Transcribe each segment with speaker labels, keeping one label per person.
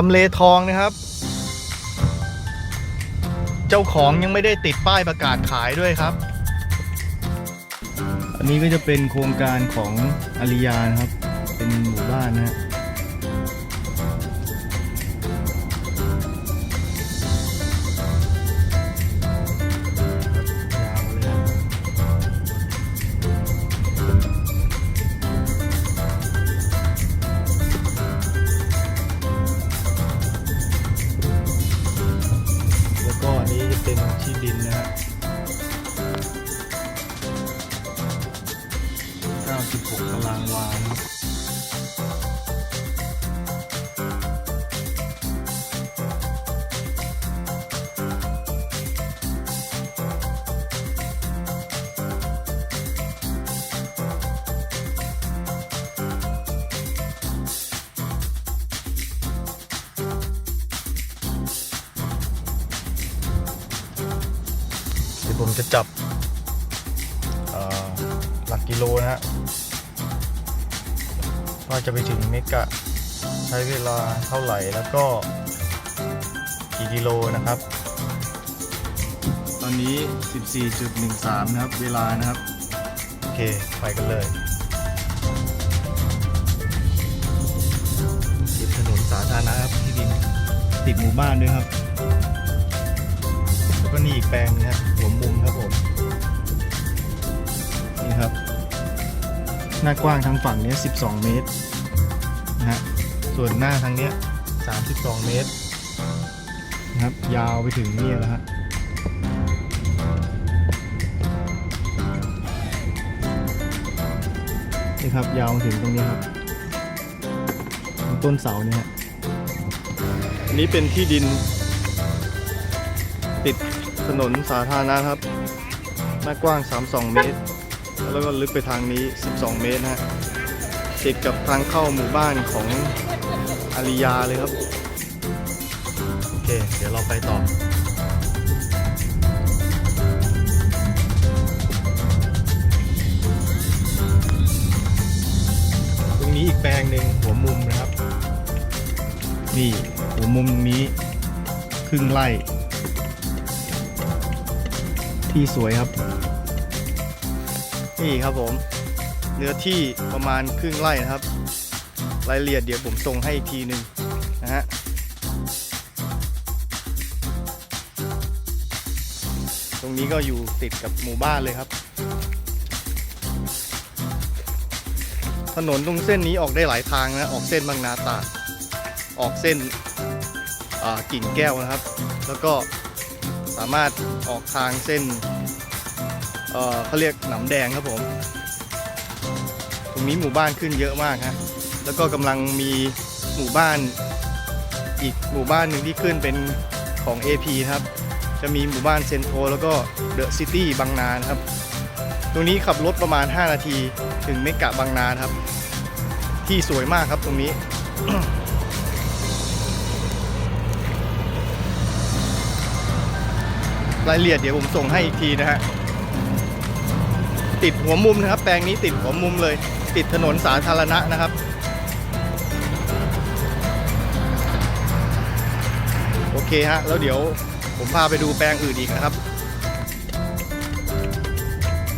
Speaker 1: ทำเลทองนะครับ เจ้าของยังไม่ได้ติดป้ายประกาศขายด้วยครับ อันนี้ก็จะเป็นโครงการของอาริยานะครับ เป็นหมู่บ้านนะ 96ตารางวาผมจะจับหลักกิโลนะฮะ ว่าจะไปถึงเมกะใช้เวลาเท่าไหร่แล้วก็กี่กิโลนะครับ ตอนนี้ 14.13 นะครับ เวลานะครับ โอเค ไปกันเลยติดถนนสาธารณะครับที่ดินติดหมู่บ้านด้วยครับ แล้วก็นี่อีกแปลงนะฮะหัวมุมครับผม นี่ครับ หน้ากว้างทางฝั่งเนี้ย12 เมตรนะฮะส่วนหน้าทางเนี้ย 32 เมตรนะครับยาวไปถึงนี่แล้วฮะนี่ครับยาวมาถึงตรงนี้ครับต้นเสาเนี่ยอันนี้เป็นที่ดิน ติดถนนสาธารณะครับหน้ากว้าง 32 เมตร แล้วก็ลึกไปทางนี้ 12 เมตรนะฮะติดกับทางเข้าหมู่บ้านของอาริยาเลยครับ โอเค เดี๋ยวเราไปต่อตรงนี้อีกแปลงหนึ่งหัวมุมนะครับ นี่หัวมุมตรงนี้ ครึ่งไร่ที่สวยครับ นี่ครับผม เนื้อที่ประมาณครึ่งไร่นะครับ รายละเอียดเดี๋ยวผมส่งให้อีกทีหนึ่งนะฮะตรงนี้ก็อยู่ติดกับหมู่บ้านเลยครับ ถนนตรงเส้นนี้ออกได้หลายทางนะ ออกเส้นบางนาตราดออกเส้นอ่ากิ่งแก้วนะครับ แล้วก็สามารถออกทางเส้น เขาเรียกหนำแดงครับผม ตรงนี้หมู่บ้านขึ้นเยอะมากฮะแล้วก็กำลังมีหมู่บ้านอีกหมู่บ้านหนึ่งที่ขึ้นเป็นของ AP ครับ จะมีหมู่บ้านเซนโทแล้วก็เดอะซิตี้บางนานครับ ตรงนี้ขับรถประมาณ 5 นาทีถึงเมกะบางนานครับ ที่สวยมากครับตรงนี้ รายละเอียดเดี๋ยวผมส่งให้อีกทีนะฮะ ติดหัวมุมนะครับ แปลงนี้ติดหัวมุมเลย ติดถนนสาธารณะนะครับ โอเคฮะ แล้วเดี๋ยวผมพาไปดูแปลงอื่นอีกนะครับ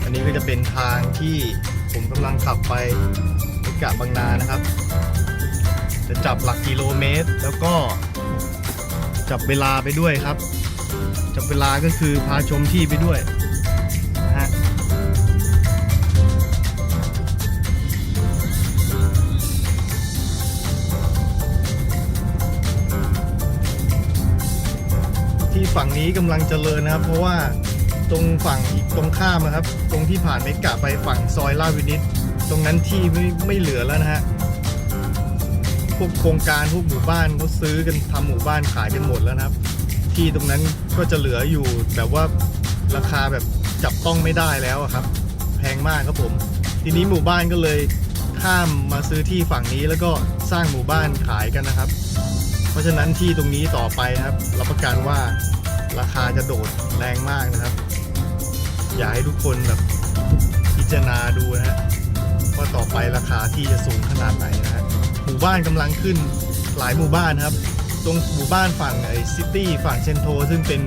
Speaker 1: อันนี้ก็จะเป็นทางที่ผมกำลังขับไปกะบางนานะครับ จะจับหลักกิโลเมตร แล้วก็จับเวลาไปด้วยครับ จับเวลาก็คือพาชมที่ไปด้วย ที่ฝั่งนี้กำลังเจริญนะครับ เพราะว่าตรงฝั่งอีกตรงข้ามนะครับ ตรงที่ผ่านเมกะไปฝั่งซอยลาดวินิตตรงนั้นที่ไม่ไม่เหลือแล้วนะฮะพวกโครงการพวกหมู่บ้านเขาซื้อกันทำหมู่บ้านขายกันหมดแล้วนะครับ ที่ตรงนั้นก็จะเหลืออยู่แบบว่าราคาแบบจับต้องไม่ได้แล้วครับ แพงมากครับผม ทีนี้หมู่บ้านก็เลยข้ามมาซื้อที่ฝั่งนี้แล้วก็สร้างหมู่บ้านขายกันนะครับ ราะฉะนั้นที่ตรงนี้ต่อไปนะครับ รับประกันว่าราคาจะโดดแรงมากนะครับ อยากให้ทุกคนแบบพิจารณาดูนะฮะว่าต่อไปราคาที่จะสูงขนาดไหนนะฮะหมู่บ้านกำลังขึ้นหลายหมู่บ้านครับ ตรงหมู่บ้านฝั่งไอซิตี้ฝั่งเซนโท ซึ่งเป็น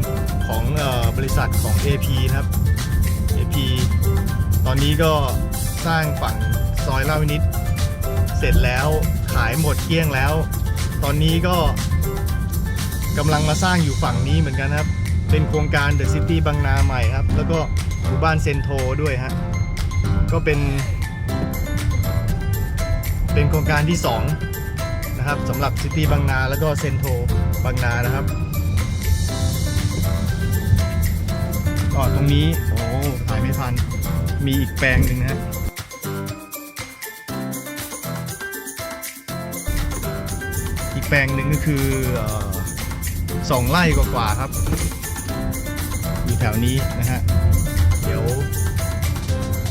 Speaker 1: ของออบริษัทของ AP นะครับ AP ตอนนี้ก็สร้างฝั่งซอยลาวินิตเสร็จแล้วขายหมดเกลี้ยงแล้ว ตอนนี้ก็กำลังมาสร้างอยู่ฝั่งนี้เหมือนกันครับ เป็นโครงการ The City บางนาใหม่ครับ แล้วก็หมู่บ้านเซนโทด้วยฮะ ก็เป็น เป็นโครงการที่ 2 นะครับสำหรับซิตี้บางนาแล้วก็เซนโทบางนานะครับก็ตรงนี้ โอ้ถ่ายไม่ทัน มีอีกแปลงหนึ่งนะฮะ ปลงหนึ่งก็คือสองไร่กว่าๆครับ อยู่แถวนี้นะฮะ เดี๋ยว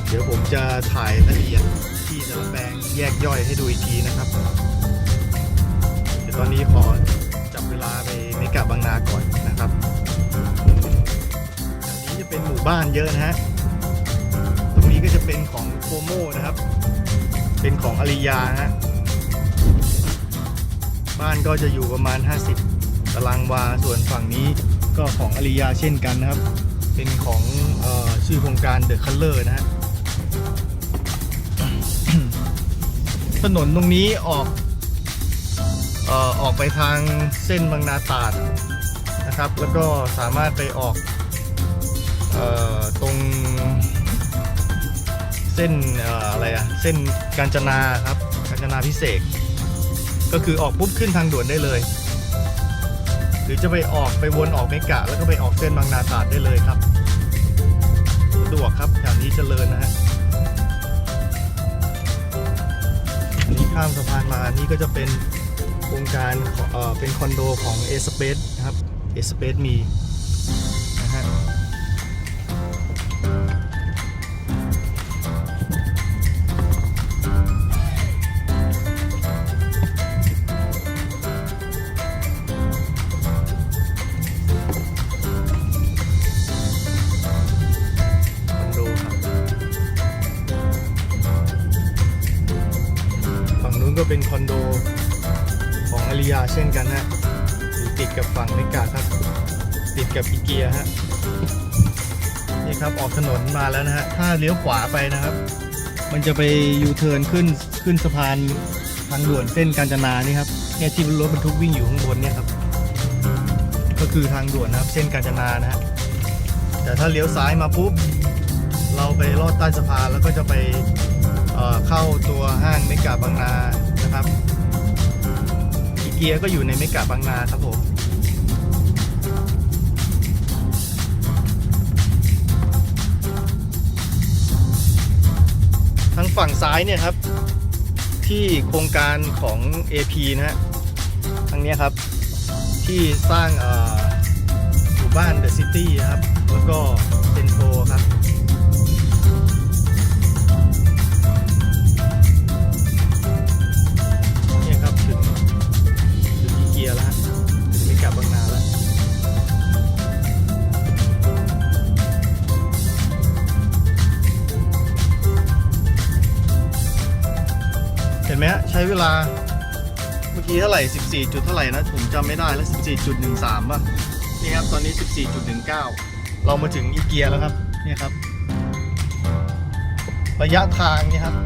Speaker 1: เดี๋ยวผมจะถ่ายละเอียดที่แต่ละแปลงแยกย่อยให้ดูอีกทีนะครับ เดี๋ยวตอนนี้ขอจับเวลาไปเมกะบบางนาก่อนนะครับแถวนี้จะเป็นหมู่บ้านเยอะนะฮะ ตรงนี้ก็จะเป็นของโคโมนะครับ เป็นของอาริยาฮะ บ้านก็จะอยู่ประมาณ 50 ตารางวา ส่วนฝั่งนี้ก็ของอริยาเช่นกันนะครับ เป็นของออชื่อโครงการ The Color นะฮะ ถนนตรงนี้ออกออออกไปทางเส้นบางนาตราดนะครับ แล้วก็สามารถไปออกออตรงเส้นอออะไรอะเส้นกาญจนาครับ กาญจนาพิเศษ ก็คือออกปุ๊บขึ้นทางด่วนได้เลย หรือจะไปออกไปวนออกเมกะ แล้วก็ไปออกเส้นบางนาตราดได้เลยครับสะดวกครับแถวนี้เจริญนะฮะนี้ข้ามสะพานมานี่ก็จะเป็นโครงการเออเป็นคอนโดของ a s p a c e นะครับ a s p a c e มีนะฮะ ก็เป็นคอนโดของอาริยาเช่นกันฮะอยู่ติดกับฝั่งเมกาครับ ติดกับอีเกียฮะนี่ครับออกถนนมาแล้วนะฮะถ้าเลี้ยวขวาไปนะครับ มันจะไปยูเทิร์นขึ้นขึ้นสะพานทางด่วนเส้นกาญจนานี่ครับเนี่ยที่รถบรรทุกวิ่งอยู่ข้างบนเนี่ยครับ ก็คือทางด่วนนะครับเส้นกาญจนานะฮะแต่ถ้าเลี้ยวซ้ายมาปุ๊บเราไปลอดใต้สะพานแล้วก็จะไปเเข้าตัวห้างเมกาบางนา เกียก็อยู่ในเมกาบางนาครับผมทางฝั่งซ้ายเนี่ยครับ ที่โครงการของ AP นะฮะทางนี้ครับ ที่สร้างหมู่บ้านเดอะซิตี้นะครับ แล้วก็เซนโทครับ ช้เวลา เมื่อกี้เท่าไหร่ 14 จุดเท่าไหร่นะผมจำไม่ได้แล้ว 14.13ป่ะนี่ครับตอนนี้ 14.19 เรามาถึงอีเกียแล้วครับเนี่ยครับ ระยะทางเนี่ยครับ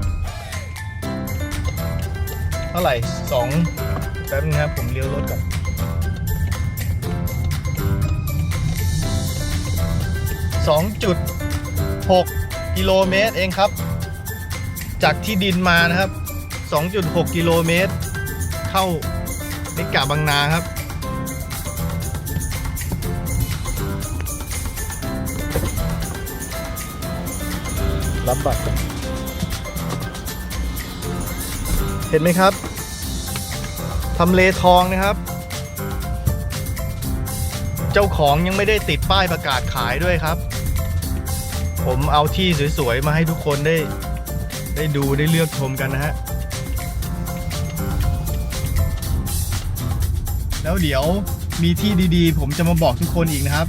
Speaker 1: เท่าไหร่สองแป๊บนึงครับผมเลี้ยวรถก่อนสองจุดหกกิโลเมตรเองครับ จากที่ดินมานะครับ 2.6 กิโลเมตร เข้าเมกะบางนาครับ รับบัตรก่อนเห็นไหมครับทำเลทองนะครับ เจ้าของยังไม่ได้ติดป้ายประกาศขายด้วยครับ ผมเอาที่สวยๆ มาให้ทุกคนได้ได้ดูได้เลือกชมกันนะฮะ แล้วเดี๋ยวมีที่ดี ๆ ผมจะมาบอกทุกคนอีกนะครับ